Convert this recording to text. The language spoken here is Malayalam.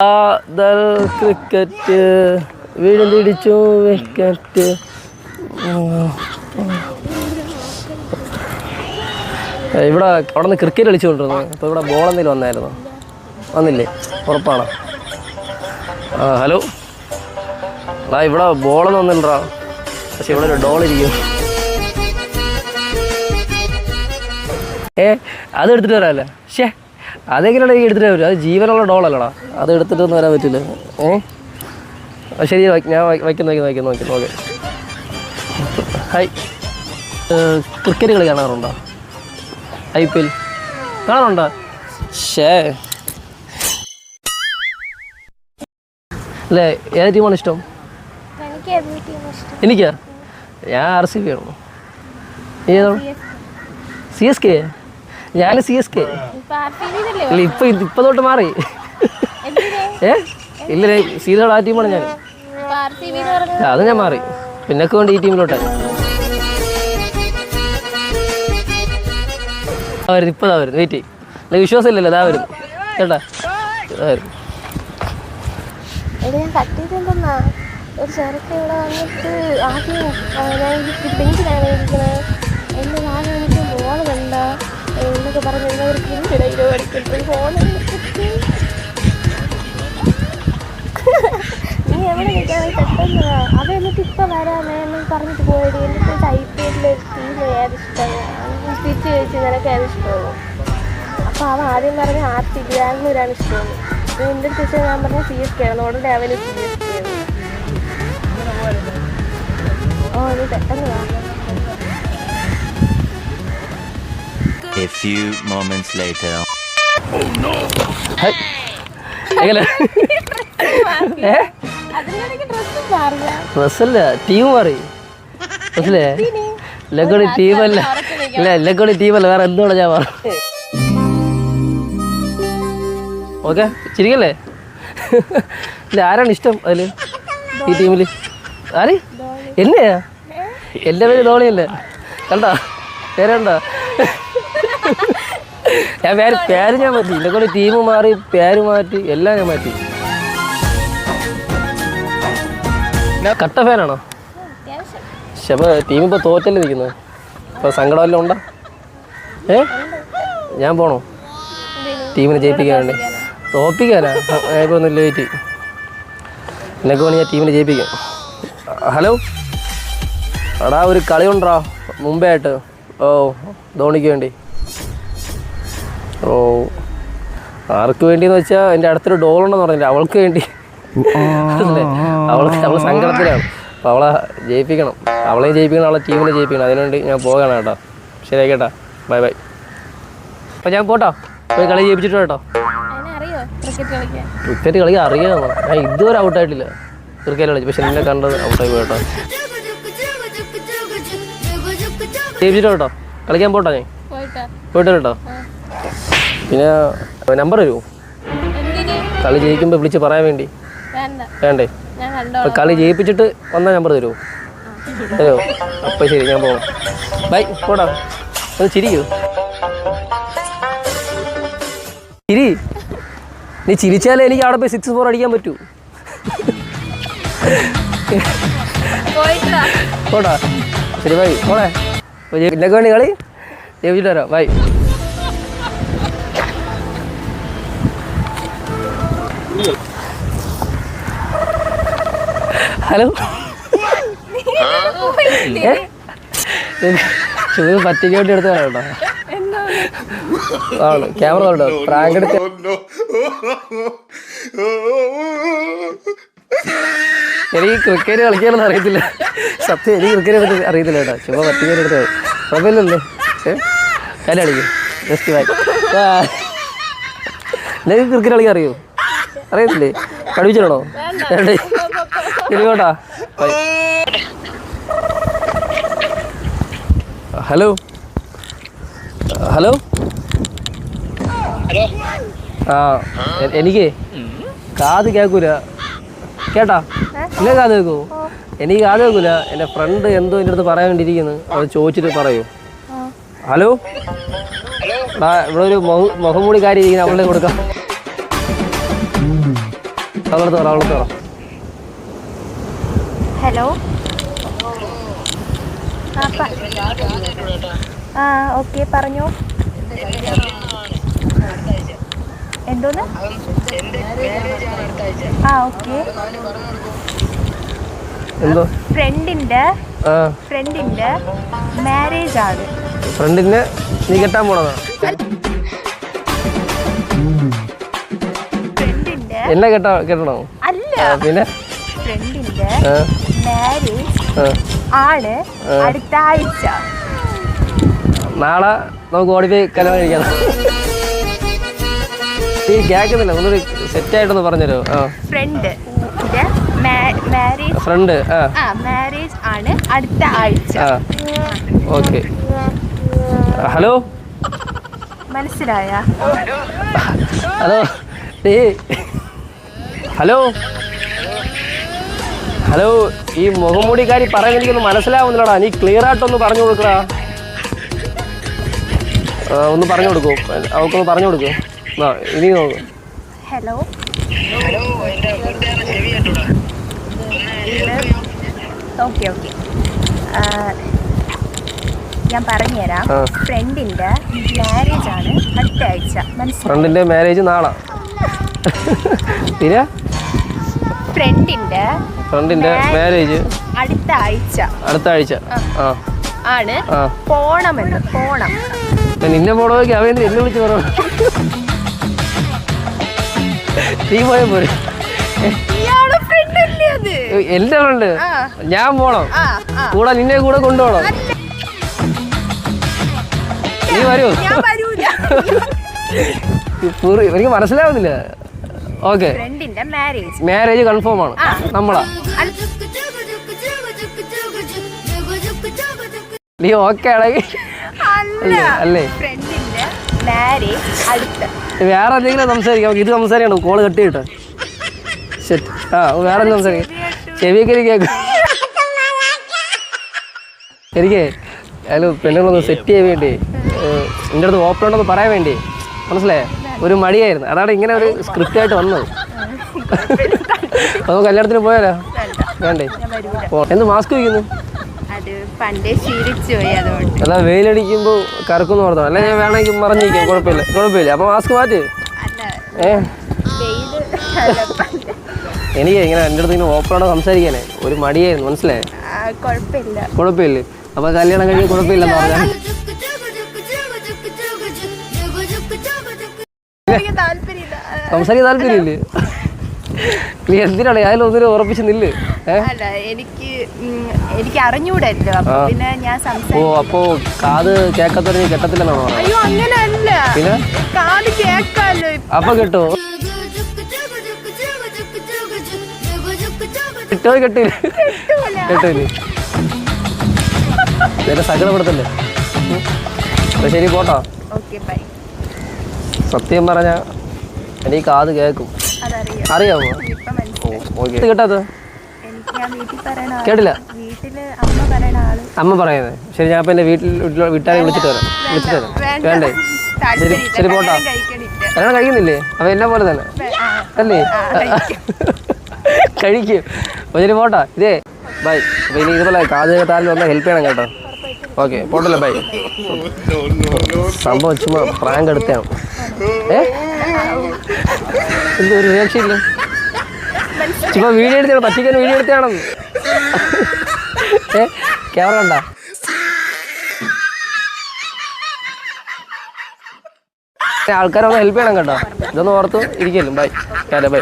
ദൽ ക്രിക്കറ്റ് വീടിടിച്ചു വിക്കറ്റ് ഇവിടെ അവിടെ നിന്ന് ക്രിക്കറ്റ് കളിച്ചുകൊണ്ടിരുന്നു. അപ്പോൾ ഇവിടെ ബോൾ എന്തെങ്കിലും വന്നായിരുന്നു? വന്നില്ലേ? ഉറപ്പാണ്? ആ ഹലോ ആ ഇവിടെ ബോളൊന്നും വന്നിട്ടാ പക്ഷെ ഇവിടെ ഒരു ഡോൾ ഇരിക്കും ഏ അത് എടുത്തിട്ട് വരാമല്ലേ ഷേ അതെങ്ങനെയാണ് ഈ എടുത്തിട്ട് വരും അത് ജീവനുള്ള ഡോളല്ലടാ അത് എടുത്തിട്ടൊന്നും വരാൻ പറ്റില്ല. ഏ? ശരി ഞാൻ വയ്ക്കുന്നു വയ്ക്കുന്നു വയ്ക്കുന്നു വയ്ക്കുന്നു ഓക്കെ ഹായ് ക്രിക്കറ്റ് കളി കാണാറുണ്ടോ? I P L. കാണാറുണ്ടോ? ഷേ അല്ലേ ഏത് ടീമാണ് ഇഷ്ടം? എനിക്ക് ഏത് ടീമാണ് ഇഷ്ടം. എനിക്കാ? ഞാൻ ആർ സി ബി ആണ്? ഏതാണ്? C S K? ഞാൻ സി എസ് കെ ഇല്ല ഇപ്പൊ ഇപ്പൊ തൊട്ട് മാറി. ഏ? ഇല്ല സീതയുടെ ആ ടീമാണ് ഞാൻ. അത് ഞാൻ മാറി. പിന്നൊക്കെ വേണ്ടി ഈ ടീമിലോട്ടായി വരുന്നു ഇപ്പൊ വരുന്നു വെയിറ്റ് അല്ല വിശ്വാസം ഇല്ലല്ലോ അതാ വരുന്നു കേട്ടാ? ഇതാ വരുന്നു ഒരു ചെറുക്ക് ഇവിടെ വന്നിട്ട് ആദ്യം ആ, ഞാൻ ബെഞ്ചിലാണ് ഇരിക്കുന്നത് എന്റെ എന്നൊക്കെ പറഞ്ഞ് ഒരു ക്രിഞ്ച് ഡൈലോ അടിക്കിട്ട് നീ എവിടെ നിൽക്കാതെ പെട്ടെന്ന്. അത് എന്നിട്ട് ഇപ്പം വരാമേ എന്ന് പറഞ്ഞിട്ട് പോയത് എന്നിട്ട് ഐ പി എല്ലിൽ ടീം ഏത് ഇഷ്ടമാണ് തിരിച്ച് ചോദിച്ചു നിനക്ക് ഏത് ഇഷ്ടമാണ്. അപ്പോൾ അവൻ ആദ്യം പറഞ്ഞ ആർ സി ബി അപ്പോൾ എന്റെ അടുത്ത് ഞാൻ പറഞ്ഞ സി എസ് കെ ആണ്. ഉടനെ അവന് സി എസ് കെ ഓ നീ പെട്ടെന്ന് വാ. A few moments later. Oh hi. എങ്ങനെ? ഏ? ഡ്രസ്സല്ല ടീം മാറി. മനസ്സിലേ എല്ലക്കൂടി ടീമല്ല ഇല്ല എല്ലക്കൂടി ടീമല്ല വേറെ എന്തുകൊണ്ട് ഞാൻ മാറി ഓക്കെ ചിരിക്കല്ലേ? ഇല്ല ആരാണ് ഇഷ്ടം അതിൽ ഈ ടീമിൽ ആര്? എന്നെയാ? എന്റെ പേര് ധോണിയല്ലേ കണ്ടോ? പേരുണ്ടോ ഞാൻ പേര് പേര് ഞാൻ മാറ്റി. എന്റെ കൂടെ ടീം മാറി പേര് മാറ്റി എല്ലാം ഞാൻ മാറ്റി. കട്ട ഫാനാണോ? പക്ഷെ ടീം ഇപ്പോൾ തോറ്റല്ലേ നിൽക്കുന്നത്? ഇപ്പോൾ സങ്കടം എല്ലാം ഉണ്ടോ? ഏ? ഞാൻ പോണോ? ടീമിനെ ജയിപ്പിക്കാൻ വേണ്ടി തോപ്പിക്കാനാ? ഇപ്പോൾ ഒന്ന് ലേറ്റ് എന്നൊക്കെ വേണമെങ്കിൽ ഞാൻ ടീമിനെ ജയിപ്പിക്കാം. ഹലോ? എടാ ഒരു കളി ഉണ്ടോ മുമ്പേ ആയിട്ട്. ഓ ധോണിക്ക് വേണ്ടി. ഓ ആർക്ക് വേണ്ടിയെന്ന് വെച്ചാൽ എന്റെ അടുത്തൊരു ഡോളുണ്ടെന്ന് പറഞ്ഞില്ല? അവൾക്ക് വേണ്ടി. അവൾക്ക് അവൾ സങ്കടത്തിലാണ്. അപ്പോൾ അവളെ ജയിപ്പിക്കണം. അവളെ ജയിപ്പിക്കണം അവളെ ടീമിനെ ജയിപ്പിക്കണം. അതിനുവേണ്ടി ഞാൻ പോകണം കേട്ടോ. ശരി കേട്ടോ. Bye bye. അപ്പോൾ ഞാൻ പോട്ടോ. പോയി കളി ജയിപ്പിച്ചിട്ട് കേട്ടോ ക്രിക്കറ്റ് കളിക്കാൻ. ക്രിക്കറ്റ് കളി അറിയാമോ? ഞാൻ ഇതുവരെ ഔട്ടായിട്ടില്ല. ക്രിക്കറ്റ് കളിച്ചു പക്ഷെ എന്നെ കണ്ടത് ഔട്ടായി പോയിട്ടോ ജയിപ്പിച്ചിട്ടോ കേട്ടോ കളിക്കാൻ പോട്ടോ ഞാൻ പോയിട്ടോ. പോയിട്ട് കേട്ടോ പിന്നെ നമ്പർ തരുമോ കളി ജയിക്കുമ്പോൾ വിളിച്ച് പറയാൻ വേണ്ടി. വേണ്ട. അപ്പോൾ കളി ജയിപ്പിച്ചിട്ട് വന്ന നമ്പർ തരുമോ തരുമോ അപ്പം ശരി ഞാൻ പോകാം ബൈ പോടാ. ഒന്ന് ചിരിക്കൂ. ചിരി. നീ ചിരിച്ചാലേ എനിക്ക് അവിടെ പോയി സിക്സ് ഫോർ അടിക്കാൻ പറ്റൂ. പോടാ. ശരി ബൈ. പോടേ. ഇല്ലൊക്കെ വേണ്ടി കളി? ജയിപ്പിച്ചിട്ട് വരാം. ബൈ. ഹലോ? ഏ? പറ്റിക്കോട്ടി പറ്റിക്ക് വേണ്ടി എടുത്ത് കേട്ടോ ആണ്? ക്യാമറ കേട്ടോ പ്രാങ്ക് എടുത്ത് എനിക്ക് ക്രിക്കറ്റ് കളിക്കാനൊന്നും അറിയത്തില്ല. സത്യം എനിക്ക് ക്രിക്കറ്റ് പറ്റി അറിയത്തില്ല കേട്ടോ. ചുമ്മാ പറ്റിക്കാൻ എടുത്ത് കുഴപ്പമില്ലല്ലോ. കല കാര്യം കളിക്കും ജസ്റ്റ് ബാക്ക് നിങ്ങൾക്ക് ക്രിക്കറ്റ് കളിക്കാൻ അറിയോ? അറിയത്തില്ലേ? പഠിപ്പിച്ചിടണോ ശരി ഹലോ. ഹലോ. ആ എനിക്ക് കാത് കേൾക്കൂല. കേട്ടാ? ഇല്ല കാത് കേൾക്കൂ. എനിക്ക് കാത് കേൾക്കൂല. എന്റെ ഫ്രണ്ട് എന്തോ എന്റെ അടുത്ത് പറയാൻ വേണ്ടിയിരിക്കുന്നു അത് ചോദിച്ചിട്ട് പറയൂ. ഹലോ. ആ ഇവിടെ ഒരു മുഖം മുഖംമൂടി കാര്യം ഇരിക്കുന്ന. അവളുടെ കൊടുക്കാം. അവളെ തോറാം അവളെ പറ. ഹലോ? ആ ഓക്കെ പറഞ്ഞോ. എന്തോന്ന്? ആ ഓക്കെ. എന്തോ? ഫ്രണ്ടിന്റെ ആ. ഫ്രണ്ടിന്റെ മാരേജ് ആണ് ഫ്രണ്ടിനെ നീ കെട്ടാൻ പോണതാ? എന്നെ കെട്ടാ കെട്ടണോ? അല്ല. പിന്നെ? മാരേജ് ആണ് അടുത്ത ആഴ്ച നാളെ നമുക്ക് ഓടിപ്പോയി കല്യാണം കഴിക്കാം നീ കേൾക്കുന്നില്ല ഒന്നുകൂടി സെറ്റായിട്ടൊന്ന് പറഞ്ഞുതരുമോ? പറഞ്ഞുതരോ ഫ്രണ്ട് ഫ്രണ്ട് മാരേജ് ആണ് അടുത്ത ആഴ്ച ഓക്കെ ഹലോ മനസ്സിലായ? ഹലോ ഹലോ ഹലോ ഈ മുഖംമൂടിക്കാരി പറയുന്നത് എനിക്കൊന്ന് മനസ്സിലാവുന്നില്ലടാ. നീ ക്ലിയർ ആയിട്ടൊന്ന് പറഞ്ഞു കൊടുക്കടാ. ഒന്ന് പറഞ്ഞു കൊടുക്കൂ. അവൾക്കൊന്ന് പറഞ്ഞു കൊടുക്കൂ. ആ ഇനി നോക്ക്. ഹലോ ഓക്കെ ഓക്കെ ഞാൻ പറഞ്ഞുതരാം. ആ. ഫ്രണ്ടിന്റെ മാരേജ് ആണ് അടുത്ത ആഴ്ച. ഫ്രണ്ടിന്റെ മാരേജ് നാളെ. പിന്നെ? ഫ്രണ്ടിന്റെ ഫ്രണ്ടിന്റെ മാരേജ് അടുത്ത ആഴ്ച. അടുത്ത ആഴ്ച. ആ. ആണ് പോണമെന്ന് പോണം. നിന്നെ പോണമെങ്കിൽ അവൻ എന്നെ വിളിച്ച് പറ. നീ പോയ പോലെ എന്റെ ഫ്രണ്ട്. ഞാൻ പോണം. കൂടെ നിന്നെ കൂടെ കൊണ്ടുപോകണം നീ വരൂ. എനിക്ക് മനസ്സിലാവുന്നില്ല. ഓക്കെ. മാരേജ് കൺഫേം ആണ്. നമ്മളാ. നീ ഓക്കെ ആണെങ്കിൽ അല്ല. വേറെ എന്തെങ്കിലും സംസാരിക്കാം. ഇത് സംസാരിക്കണം കോൾ കട്ടിയിട്ട് ശരി ആ വേറെ എന്ത് സംസാരിക്കാം? ചെവിയൊക്കെ കേൾക്കും എനിക്ക് അതിൽ പെണ്ണുങ്ങളൊന്ന് സെറ്റ് ചെയ്യാൻ വേണ്ടി എന്റെ അടുത്ത് ഓപ്പൺ ഉണ്ടെന്ന് പറയാൻ വേണ്ടി. മനസ്സിലായേ? ഒരു മടിയായിരുന്നു. അതാണ് ഇങ്ങനെ ഒരു സ്ക്രിപ്റ്റ് ആയിട്ട് വന്നത്. അപ്പോൾ കല്യാണത്തിന് പോയാലോ? വേണ്ടേ? എന്ത് മാസ്ക് വയ്ക്കുന്നു അല്ല വെയിലടിക്കുമ്പോൾ കറക്കുന്നു പറഞ്ഞു അല്ല ഞാൻ വേണമെങ്കിൽ മറിഞ്ഞിരിക്കാം. കുഴപ്പമില്ല. കുഴപ്പമില്ല. അപ്പോൾ മാസ്ക് മാറ്റി. അല്ല ഏ. എനിക്ക് ഇങ്ങനെ എന്റെ അടുത്ത് ഇങ്ങനെ ഓപ്പണോടെ സംസാരിക്കാനേ? ഒരു മടിയായിരുന്നു. മനസ്സിലായേ? കുഴപ്പമില്ല. കുഴപ്പമില്ല. അപ്പോൾ കല്യാണം കഴിഞ്ഞ് കുഴപ്പമില്ലെന്ന് പറഞ്ഞാൽ സംസാരിക്കാൻ താല്പര്യമില്ലേ. നീ എന്തിനാണ്? ഒന്നിനും ഉറപ്പിച്ച് നില്ല്. എനിക്ക് എനിക്ക് അറിഞ്ഞൂടല്ലോ അപ്പൊ പിന്നെ ഞാൻ ഓ അപ്പോ കാത് കെട്ടത്തില്ലെന്നാണോ പറഞ്ഞത്? അയ്യോ പിന്നെ? കാത് കേക്കാലോ ഇപ്പൊ. കേട്ടോ? കെട്ടോ കെട്ടോ കെട്ടില്ല കേട്ടില്ലേ സങ്കടപ്പെടുത്തല്ലേ. ശരി പോട്ടോ. Okay bye. സത്യം പറഞ്ഞ എനിക്ക് കാത് കേക്കും അതറിയാം. അറിയാമോ? കേട്ടത് ഓക്കെ. കേട്ടില്ല? വീട്ടിൽ അമ്മ പറയണ ആൾ. അമ്മ പറയുന്നത് ശരി ഞാൻ അപ്പം എന്റെ വീട്ടിൽ വീട്ടിൽ- വീട്ടുകാരെ വിളിച്ചിട്ട് വരാം. വിളിച്ചിട്ട് വരാം. വേണ്ടേ. ശരി ശരി, പോട്ടോ. കല്യാണം കഴിക്കുന്നില്ലേ? അപ്പം എന്നെ പോലെ തന്നെ. അല്ലേ? കഴിക്കും. ശരി പോട്ടോ. ഇതേ ബൈ. അപ്പോൾ ഇനി ഇതുപോലെ കാത് കേട്ടാലും ഒന്ന് ഹെൽപ്പ് ചെയ്യണം കേട്ടോ. ഓക്കെ പോട്ടല്ലോ ബൈ. സംഭവം ചുമ്മാ പ്രാങ്ക് എടുത്താ ഏ? എന്തോ ഇല്ല? രക്ഷയില്ല ചുമ്മാ വീഡിയോ എടുത്താണ് പറ്റിക്കാൻ വീഡിയോ എടുത്താണെന്ന് ഏ? ക്യാമറ കണ്ടാ? ആൾക്കാരൊന്ന് ഹെൽപ്പ് ചെയ്യണം കേട്ടോ. ഇതൊന്ന് ഓർത്ത് ഇരിക്കല്ലോ ബൈ. ബൈ.